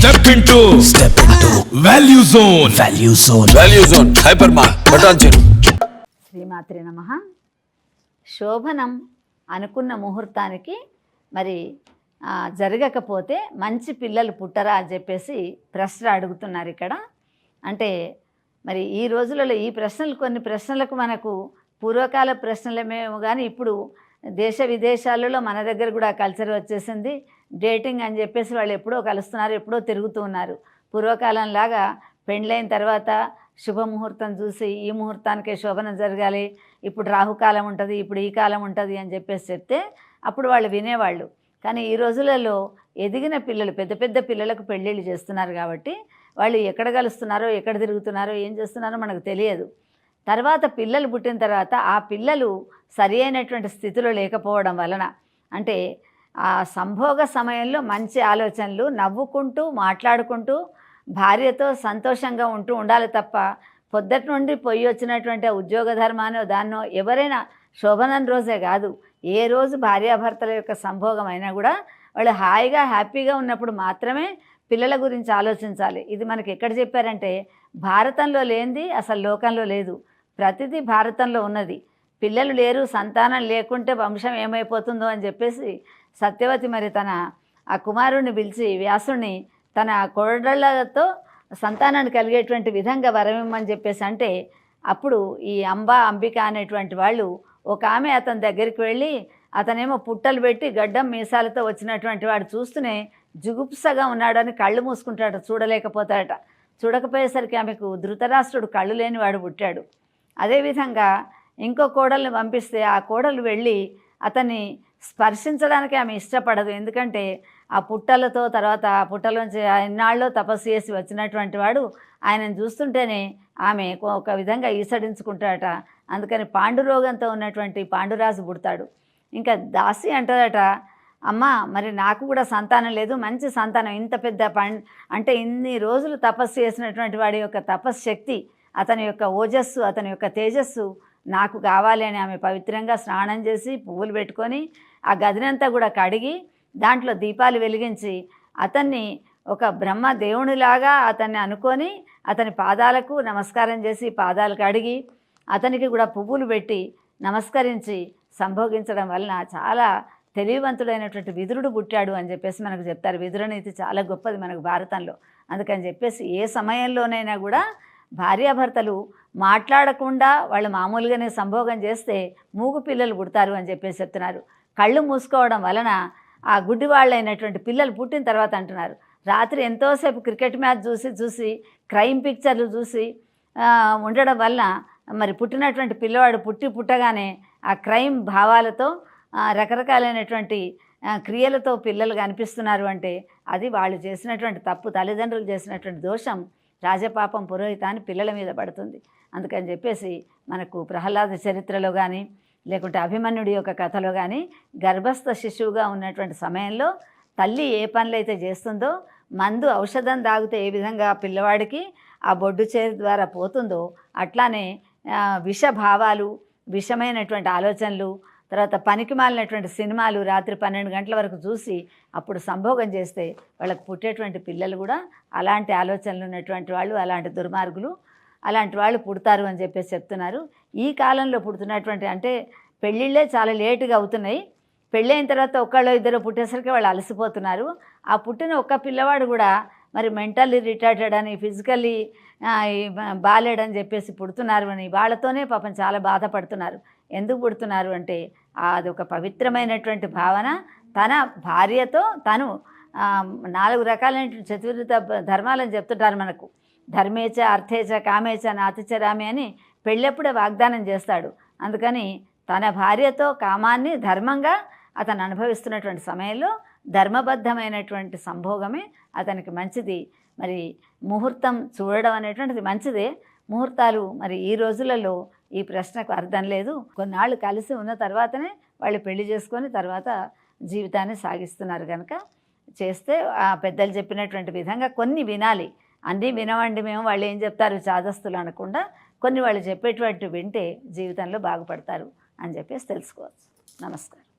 Step into Step into value zone value zone. Value zone hyper మార్ బటాన్ చెరు శ్రీమాత్రే నమ. శోభనం అనుకున్న ముహూర్తానికి మరి ఆ, జరగకపోతే మంచి పిల్లలు పుట్టరా అని చెప్పేసి ప్రశ్న అడుగుతున్నారు ఇక్కడ. అంటే మరి ఈ రోజులలో ఈ ప్రశ్నలు కొన్ని ప్రశ్నలకు మనకు పూర్వకాల ప్రశ్నలమేమో కానీ ఇప్పుడు దేశ విదేశాలలో మన దగ్గర కూడా కల్చర్ వచ్చేసింది. డేటింగ్ అని చెప్పేసి వాళ్ళు ఎప్పుడో కలుస్తున్నారు ఎప్పుడో తిరుగుతూ ఉన్నారు. పూర్వకాలంలాగా పెండ్లైన తర్వాత శుభముహూర్తం చూసి ఈ ముహూర్తానికే శోభనం జరగాలి ఇప్పుడు రాహుకాలం ఉంటుంది ఇప్పుడు ఈ కాలం ఉంటుంది అని చెప్పేసి చెప్తే అప్పుడు వాళ్ళు వినేవాళ్ళు. కానీ ఈ రోజులలో ఎదిగిన పిల్లలు పెద్ద పెద్ద పిల్లలకు పెళ్ళిళ్ళు చేస్తున్నారు కాబట్టి వాళ్ళు ఎక్కడ కలుస్తున్నారో ఎక్కడ తిరుగుతున్నారో ఏం చేస్తున్నారో మనకు తెలియదు. తర్వాత పిల్లలు పుట్టిన తర్వాత ఆ పిల్లలు సరి అయినటువంటి స్థితిలో లేకపోవడం వలన అంటే ఆ సంభోగ సమయంలో మంచి ఆలోచనలు నవ్వుకుంటూ మాట్లాడుకుంటూ భార్యతో సంతోషంగా ఉంటూ ఉండాలి తప్ప పొద్దుటి నుండి పొయ్యి వచ్చినటువంటి ఉద్యోగ ధర్మానో దాన్నో ఎవరైనా శోభనం రోజే కాదు. ఏ రోజు భార్యాభర్తల యొక్క సంభోగం అయినా కూడా వాళ్ళు హాయిగా హ్యాపీగా ఉన్నప్పుడు మాత్రమే పిల్లల గురించి ఆలోచించాలి. ఇది మనకి ఎక్కడ చెప్పారంటే భారతంలో లేనిది అసలు లోకంలో లేదు. ప్రతిదీ భారతంలో ఉన్నది. పిల్లలు లేరు సంతానం లేకుంటే వంశం ఏమైపోతుందో అని చెప్పేసి సత్యవతి మరి తన ఆ కుమారుణ్ణి పిలిచి వ్యాసుణ్ణి తన కోడళ్ళతో సంతానాన్ని కలిగేటువంటి విధంగా వరమిమ్మని చెప్పేసి అంటే అప్పుడు ఈ అంబా అంబిక అనేటువంటి వాళ్ళు ఒక ఆమె అతని దగ్గరికి వెళ్ళి అతనేమో పుట్టలు పెట్టి గడ్డం మీసాలతో వచ్చినటువంటి వాడు చూస్తూనే జుగుప్సగా ఉన్నాడని కళ్ళు మూసుకుంటాడు చూడలేకపోతాడట. చూడకపోయేసరికి ఆమెకు ధృతరాష్ట్రుడు కళ్ళు లేని వాడు పుట్టాడు. అదేవిధంగా ఇంకో కోడల్ని పంపిస్తే ఆ కోడలు వెళ్ళి అతన్ని స్పర్శించడానికి ఆమె ఇష్టపడదు. ఎందుకంటే ఆ పుట్టలతో తర్వాత ఆ పుట్టలోంచి ఎన్నాళ్ళలో తపస్సు చేసి వచ్చినటువంటి వాడు ఆయనను చూస్తుంటేనే ఆమె ఒక విధంగా ఈసడించుకుంటాడట. అందుకని పాండురోగంతో ఉన్నటువంటి పాండురాజు పుడతాడు. ఇంకా దాసి అంటదట అమ్మ మరి నాకు కూడా సంతానం లేదు మంచి సంతానం ఇంత పెద్ద పం అంటే ఇన్ని రోజులు తపస్సు చేసినటువంటి వాడి యొక్క తపశ్శక్తి అతని యొక్క ఓజస్సు అతని యొక్క తేజస్సు నాకు కావాలి అని ఆమె పవిత్రంగా స్నానం చేసి పువ్వులు పెట్టుకొని ఆ గదినంతా కూడా కడిగి దాంట్లో దీపాలు వెలిగించి అతన్ని ఒక బ్రహ్మ దేవునిలాగా అతన్ని అనుకొని అతని పాదాలకు నమస్కారం చేసి పాదాలు కడిగి అతనికి కూడా పువ్వులు పెట్టి నమస్కరించి సంభోగించడం వలన చాలా తెలివివంతుడైనటువంటి విదురుడు పుట్టాడు అని చెప్పేసి మనకు చెప్తారు. విదురనీతి చాలా గొప్పది మనకు భారతంలో. అందుకని చెప్పేసి ఏ సమయంలోనైనా కూడా భార్యాభర్తలు మాట్లాడకుండా వాళ్ళు మామూలుగానే సంభోగం చేస్తే మూగు పిల్లలు పుడతారు అని చెప్పేసి చెప్తున్నారు. కళ్ళు మూసుకోవడం వలన ఆ గుడ్డివాళ్ళైనటువంటి పిల్లలు పుట్టిన తర్వాత అంటున్నారు. రాత్రి ఎంతోసేపు క్రికెట్ మ్యాచ్ చూసి చూసి క్రైమ్ పిక్చర్లు చూసి ఉండడం వలన మరి పుట్టినటువంటి పిల్లవాడు పుట్టి పుట్టగానే ఆ క్రైమ్ భావాలతో రకరకాలైనటువంటి క్రియలతో పిల్లలు కనిపిస్తున్నారు అంటే అది వాళ్ళు చేసినటువంటి తప్పు తల్లిదండ్రులు చేసినటువంటి దోషం రాజపాపం పురోహితాన్ని పిల్లల మీద పడుతుంది. అందుకని చెప్పేసి మనకు ప్రహ్లాద చరిత్రలో కానీ లేకుంటే అభిమన్యుడి యొక్క కథలో కానీ గర్భస్థ శిశువుగా ఉన్నటువంటి సమయంలో తల్లి ఏ పనులైతే చేస్తుందో మందు ఔషధం తాగితే ఏ విధంగా పిల్లవాడికి ఆ బొడ్డు చేతి ద్వారా పోతుందో అట్లానే విషభావాలు విష భావాలు విషమైనటువంటి ఆలోచనలు తర్వాత పనికి మాలినటువంటి సినిమాలు రాత్రి పన్నెండు గంటల వరకు చూసి అప్పుడు సంభోగం చేస్తే వాళ్ళకి పుట్టేటువంటి పిల్లలు కూడా అలాంటి ఆలోచనలు ఉన్నటువంటి వాళ్ళు అలాంటి దుర్మార్గులు అలాంటి వాళ్ళు పుడతారు అని చెప్పేసి చెప్తున్నారు. ఈ కాలంలో పుడుతున్నటువంటి అంటే పెళ్ళిళ్ళే చాలా లేటుగా అవుతున్నాయి. పెళ్ళైన తర్వాత ఒక్కళ్ళు ఇద్దరు పుట్టేసరికి వాళ్ళు అలసిపోతున్నారు. ఆ పుట్టిన ఒక్క పిల్లవాడు కూడా మరి మెంటల్లీ రిటార్టెడ్ అని ఫిజికల్లీ బాలేడని చెప్పేసి పుడుతున్నారు అని వాళ్ళతోనే పాపం చాలా బాధపడుతున్నారు. ఎందుకు పుడుతున్నారు అంటే అది ఒక పవిత్రమైనటువంటి భావన. తన భార్యతో తను నాలుగు రకాలైన చతుర్థ ధర్మాలని చెప్తుంటారు మనకు. ధర్మేచ అర్థేచ కామేచ నాతిచరామి అని పెళ్ళప్పుడే వాగ్దానం చేస్తాడు. అందుకని తన భార్యతో కామాన్ని ధర్మంగా అతను అనుభవిస్తున్నటువంటి సమయంలో ధర్మబద్ధమైనటువంటి సంభోగమే అతనికి మంచిది. మరి ముహూర్తం చూడడం అనేటువంటిది మంచిదే. ముహూర్తాలు మరి ఈ రోజులలో ఈ ప్రశ్నకు అర్థం లేదు. కొన్నాళ్ళు కలిసి ఉన్న తర్వాతనే వాళ్ళు పెళ్ళి చేసుకొని తర్వాత జీవితాన్ని సాగిస్తున్నారు కనుక చేస్తే ఆ పెద్దలు చెప్పినటువంటి విధంగా కొన్ని వినాలి. అన్నీ వినవండి మేము వాళ్ళు ఏం చెప్తారు చాదస్తులు అనకుండా కొన్ని వాళ్ళు చెప్పేటువంటి వింటే జీవితంలో బాగుపడతారు అని చెప్పేసి తెలుసుకోవచ్చు. నమస్కారం.